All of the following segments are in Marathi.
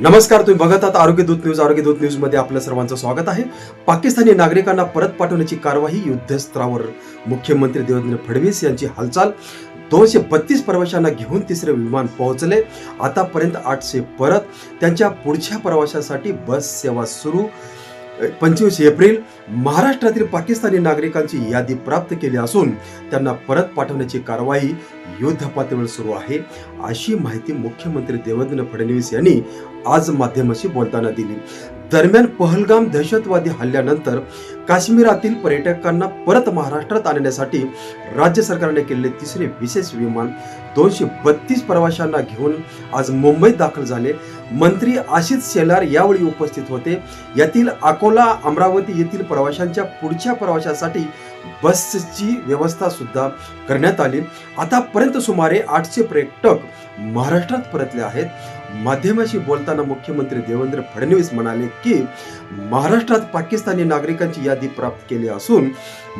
नमस्कार तुम्ही बघत आहात आरोग्य दूत न्यूज. आरोग्य दूत न्यूजमध्ये आपलं सर्वांचं स्वागत आहे. पाकिस्तानी नागरिकांना परत पाठवण्याची कारवाई युद्धस्तरावर. मुख्यमंत्री देवेंद्र फडणवीस यांची हालचाल. दोनशे बत्तीस प्रवाशांना घेऊन तिसरे विमान पोहोचले. आतापर्यंत आठशे परत. त्यांच्या पुढच्या प्रवाशासाठी बस सेवा सुरू. पंचवीस एप्रिल महाराष्ट्रातील पाकिस्तानी नागरिकांची यादी प्राप्त केली असून त्यांना परत पाठवण्याची कारवाई युद्ध पातळीवर सुरू आहे अशी माहिती मुख्यमंत्री देवेंद्र फडणवीस यांनी आज माध्यमाशी बोलताना दिली. दरम्यान पहलगाम दहशतवादी हल्ल्यानंतर काश्मीरातील पर्यटकांना परत महाराष्ट्रात आणण्यासाठी राज्य सरकारने केलेले तिसरे विशेष विमान दोनशे बत्तीस प्रवाशांना घेऊन आज मुंबईत दाखल झाले. मंत्री आशिष शेलार यावेळी उपस्थित होते. यातील अकोला अमरावती येथील प्रवाशांच्या पुढच्या प्रवाशासाठी बसची व्यवस्था सुद्धा करण्यात आली. आतापर्यंत सुमारे आठशे पर्यटक महाराष्ट्रात परतले आहेत. माध्यमाशी बोलताना मुख्यमंत्री देवेंद्र फडणवीस म्हणाले की महाराष्ट्रात पाकिस्तानी नागरिकांची यादी प्राप्त केली असून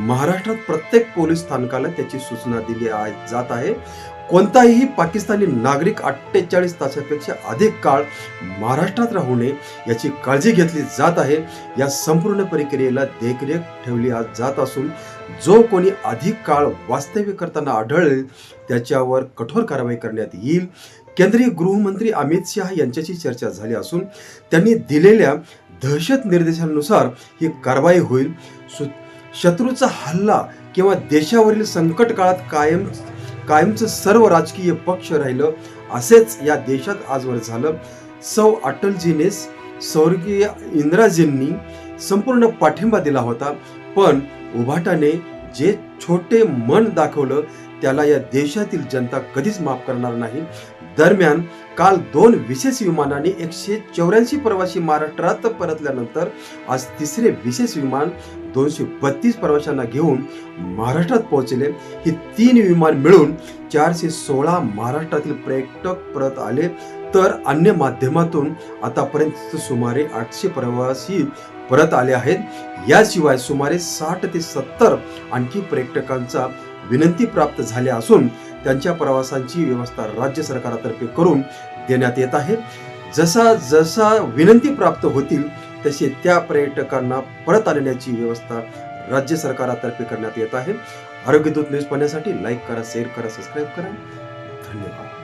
महाराष्ट्रात प्रत्येक पोलीस स्थानकाला त्याची सूचना दिली जात आहे. कोणताही पाकिस्तानी नागरिक अठ्ठेचाळीस तासापेक्षा अधिक काळ महाराष्ट्रात राहू नये याची काळजी घेतली जात आहे. या संपूर्ण प्रक्रियेला देखरेख ठेवली जात असून जो कोणी अधिक काळ वास्तव्य करताना आढळेल त्याच्यावर कठोर कारवाई करण्यात येईल. केंद्रीय गृहमंत्री अमित शहा यांच्याशी चर्चा झाली असून त्यांनी दिलेल्या दहशत निर्देशांनुसार ही कारवाई होईल. सु- शत्रूचा हल्ला किंवा देशावरील संकट काळात कायम कायमचं सर्व राजकीय पक्ष राहिलं असेच या देशात आजवर झालं. सौ अटलजीने स्वर्गीय इंदिराजींनी संपूर्ण पाठिंबा दिला होता. पण उभाटाने जे छोटे मन दाखवलं त्याला या देशातील जनता कधीच माफ करणार नाही. दरम्यान काल दोन विशेष विमानाने एकशे चौऱ्याऐंशी प्रवासी महाराष्ट्रात परतल्यानंतर आज तिसरे विशेष विमान दोनशे बत्तीस प्रवाशांना घेऊन महाराष्ट्रात पोहोचले. ही तीन विमान मिळून चारशे सोळा महाराष्ट्रातील पर्यटक परत आले. तर अन्य माध्यमातून आतापर्यंत सुमारे आठशे प्रवासी परत आले आहेत. याशिवाय सुमारे साठ ते सत्तर आणखी पर्यटकांचा विनंती प्राप्त झाल्या असून त्यांच्या प्रवासांची व्यवस्था राज्य सरकारातर्फे करून देण्यात येत आहे. जसा जसा विनंती प्राप्त होतील तसे त्या पर्यटकांना परत आणण्याची व्यवस्था राज्य सरकारातर्फे करण्यात येत आहे. आरोग्यदूत न्यूज पाहण्यासाठी लाईक करा शेअर करा सबस्क्राईब करा. धन्यवाद.